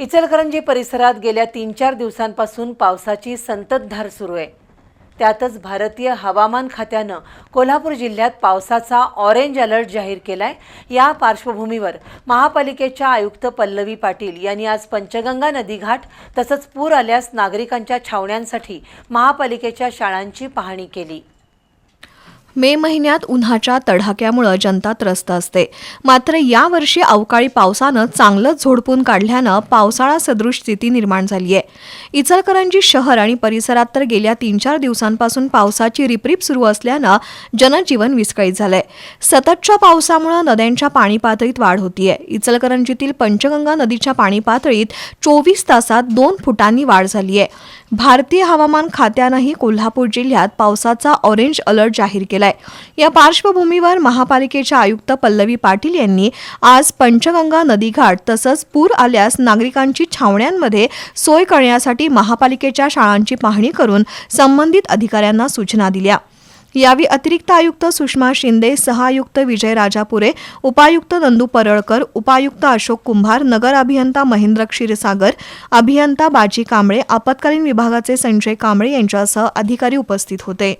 इचलकरंजी परिसरात गेल्या तीन चार दिवसांपासून पावसाची संततधार सुरू आहे. त्यातच भारतीय हवामान खात्यानं कोल्हापूर जिल्ह्यात पावसाचा ऑरेंज अलर्ट जाहीर केलाय. या पार्श्वभूमीवर महापालिकेच्या आयुक्त पल्लवी पाटील यांनी आज पंचगंगा नदीघाट तसंच पूर आल्यास नागरिकांच्या छावण्यांसाठी महापालिकेच्या शाळांची पाहणी केली. मे महिन्यात उन्हाच्या तडाख्यामुळं जनता त्रस्त असते. मात्र यावर्षी अवकाळी पावसानं चांगलंच झोडपून काढल्यानं पावसाळा सदृश स्थिती निर्माण झाली आहे इचलकरंजी शहर आणि परिसरात तर गेल्या तीन चार दिवसांपासून पावसाची रिपरिप सुरू असल्यानं जनजीवन विस्कळीत झालंय. सततच्या पावसामुळं नद्यांच्या पाणी पातळीत वाढ होतीये. इचलकरंजीतील पंचगंगा नदीच्या पाणी पातळीत चोवीस तासात दोन फुटांनी वाढ झाली आहे भारतीय हवामान खात्यानंही कोल्हापूर जिल्ह्यात पावसाचा ऑरेंज अलर्ट जाहीर केला. केलाय. या पार्श्वभूमीवर महापालिकेच्या आयुक्त पल्लवी पाटील यांनी आज पंचगंगा नदीघाट तसंच पूर आल्यास नागरिकांची छावण्यांमध्ये सोय करण्यासाठी महापालिकेच्या शाळांची पाहणी करून संबंधित अधिकाऱ्यांना सूचना दिल्या. यावेळी अतिरिक्त आयुक्त सुषमा शिंदे सहायुक्त विजय राजापुरे उपायुक्त नंदू परळकर उपायुक्त अशोक कुंभार नगर अभियंता महेंद्र क्षीरसागर अभियंता बाजी कांबळे आपत्कालीन विभागाचे संजय कांबळे यांच्यासह अधिकारी उपस्थित होते.